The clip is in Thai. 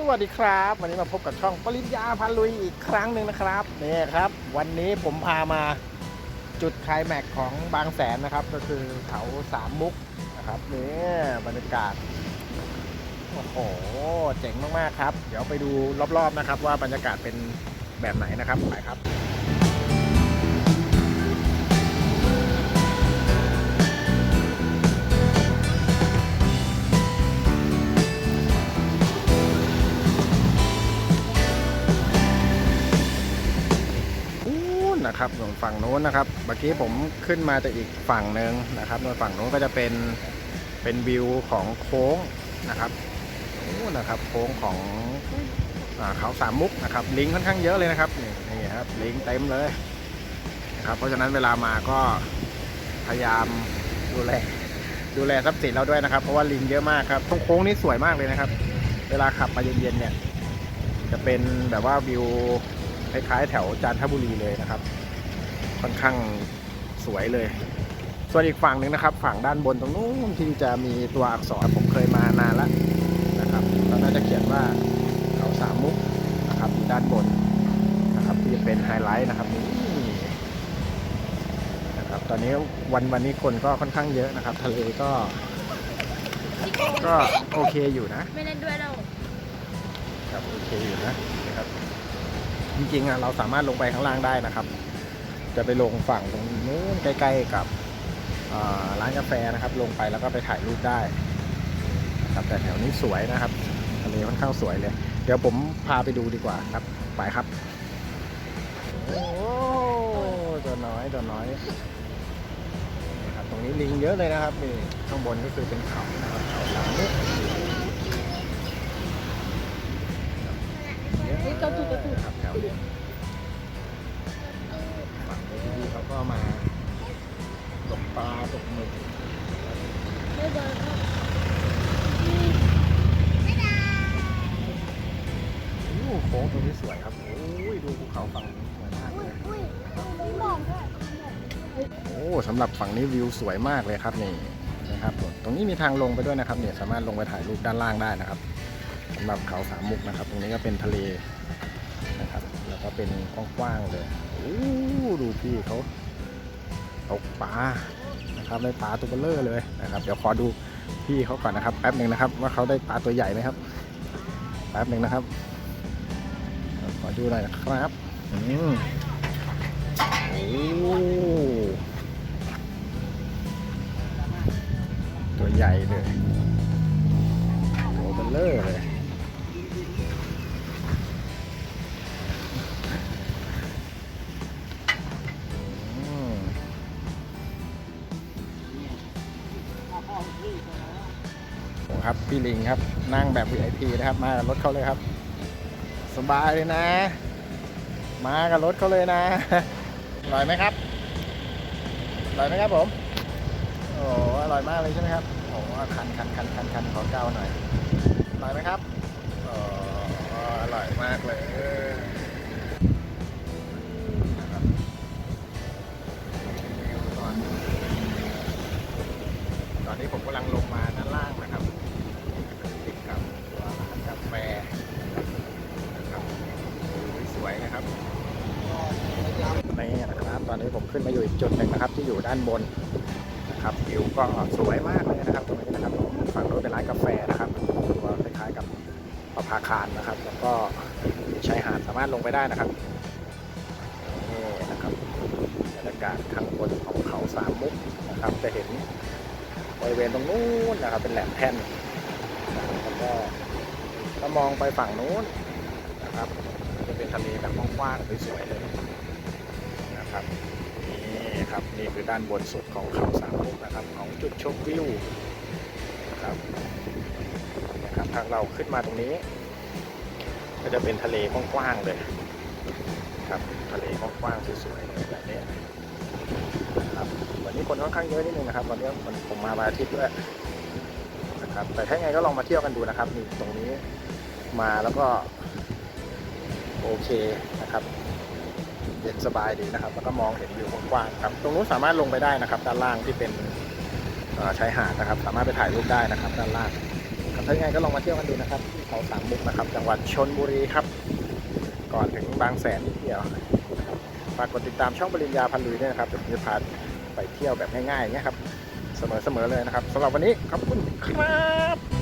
สวัสดีครับ วันนี้มาพบกับช่องปริญญาพันลุยอีกครั้งหนึ่งนะครับนี่ครับ วันนี้ผมพามาจุดคลแม็กของบางแสนนะครับ ก็คือเขาสามมุกนะครับนี่บรรยากาศโอ้โหเจ๋งมากๆครับ เดี๋ยวไปดูรอบๆนะครับ ว่าบรรยากาศเป็นแบบไหนนะครับไปครับ นะครับส่วนฝั่งนู้นนะครับเมื่อกี้ผมขึ้นมาจากอีกฝั่งหนึ่งนะครับโดยฝั่งนู้นก็จะเป็นเป็นวิวของโค้งนะครับนู้นนะครับโค้งของเขาสามมุกนะครับ ลิงค่อนข้างเยอะเลยนะครับนี่นี่ครับลิงเต็มเลยนะครับเพราะฉะนั้นเวลามาก็พยายามดูแลดูแลทรัพย์สินเราด้วยนะครับ เพราะว่าลิงเยอะมากครับตรงโค้งนี้สวยมากเลยนะครับ เวลาขับมาเย็นๆเนี่ย จะเป็นแบบว่าวิวคล้ายๆแถวจันทบุรีเลยนะครับ ค่อนข้างสวยเลย ส่วนอีกฝั่งหนึ่งนะครับ ฝั่งด้านบนตรงนู้นที่จะมีตัวอักษรผมเคยมานานแล้วนะครับแล้วน่าจะเขียนว่าเขาสามมุกนะครับอยู่ด้านบนนะครับที่จะเป็นไฮไลท์นะครับนี่นะครับตอนนี้วันวันนี้คนก็ค่อนข้างเยอะนะครับ ทะเลก็ ก็โอเคอยู่นะ ไม่เล่นด้วยเราครับโอเคอยู่นะนะครับจริงๆอะเราสามารถลงไปข้างล่างได้นะครับ จะไปลงฝั่งตรงนู้นใกล้ๆกับร้านกาแฟนะครับ ลงไปแล้วก็ไปถ่ายรูปได้ครับแต่แถวนี้สวยนะครับทะเลค่อนข้างสวยเลย เดี๋ยวผมพาไปดูดีกว่าครับ ไปครับ โอ้ตัวน้อยตัวน้อยนี่ครับตรงนี้ลิงเยอะเลยนะครับนี่ข้างบนก็คือเป็นเขานะครับเขาสามมุกนี่กระตุกกระตุกครับแถวนี้ รงนี้สวยครับ โอ้ยดูภูเขาฝั่งนี้สวยมากเลยโอ้สำหรับฝั่งนี้วิวสวยมากเลยครับนี่นะครับตรงนี้มีทางลงไปด้วยนะครับเนี่ยสามารถลงไปถ่ายรูปด้านล่างได้นะครับสำหรับเขาสามมุกนะครับ ตรงนี้ก็เป็นทะเลนะครับ แล้วก็เป็นกว้างๆเลยโอ้ดูพี่เขาตกปลานะครับได้ปลาตัวเบลเลอร์เลยนะครับ เดี๋ยวขอดูพี่เขาก่อนนะครับแป๊บหนึ่งนะครับ ว่าเขาได้ปลาตัวใหญ่ไหมครับแป๊บหนึ่งนะครับ อดูหน่อยนะครับอืมโอ้ตัวใหญ่เลยตัวเบลเลอร์เลยอืมโอ้ครับ พี่ลิงครับ นั่งแบบ VIP นะครับ มากับรถเขาเลยครับ สบายเลยนะ มากับรถเขาเลยนะอร่อยไหมครับอร่อยไหมครับผมโอ้อร่อยมากเลยใช่ไหมครับโอ้คันคันคันคันคันขอเกาหน่อยอร่อยไหมครับโอ้อร่อยมากเลยตอนนี้ผมกำลังลงมา นะครับนี่นะครับตอนนี้ผมขึ้นมาอยู่อีกจุดหนึ่งนะครับ ที่อยู่ด้านบนนะครับวิวก็สวยมากเลยนะครับตรงนี้นะครับฝั่งโน้นเป็นร้านกาแฟนะครับตัวคล้ายๆกับประภาคารนะครับ แล้วก็มีชายหาดสามารถลงไปได้นะครับนี่นะครับบรรยากาศข้างบนของเขาสามมุกนะครับ จะเห็นบริเวณตรงนู้นนะครับ เป็นแหลมแท่นแล้วก็ถ้ามองไปฝั่งนู้นนะครับ จะเป็นทะเลแบ กว้างๆสวยๆเลยนะครับนี่ครับนี่คือด้านบนสุดของเขาสามมุกนะครับ ของจุดชมวิวนะครับนะครับทางเราขึ้นมาตรงนี้ ก็จะเป็นทะเลกว้างๆเลยครับทะเลกว้างๆสวยๆเลยแบบนี้นะครับวันนี้คนค่อนข้างเยอะนิดนึงนะครับวันนี้มันผมมาวันอาทิตย์ด้วยนะครับแต่ถ้าไงก็ลองมาเที่ยวกันดูนะครับนี่ตรงนี้มาแล้วก็โอเค นะครับเย็นสบายดีนะครับ แล้วก็มองเห็นวิวกว้างๆครับ ตรงนู้นสามารถลงไปได้นะครับ ด้านล่างที่เป็นชายหาดนะครับ สามารถไปถ่ายรูปได้นะครับ ด้านล่างครับถ้ายังไงก็ลองมาเที่ยวกันดูนะครับที่เขาสามมุกนะครับ จังหวัดชนบุรีครับ ก่อนถึงบางแสนนิดเดียวฝากกดติดตามช่องปริญญาพันลุยด้วยนะครับเดี๋ยวผมจะพาไปเที่ยวแบบง่ายๆอย่างเงี้ยครับ เสมอๆเลยนะครับสำหรับวันนี้ขอบคุณครับ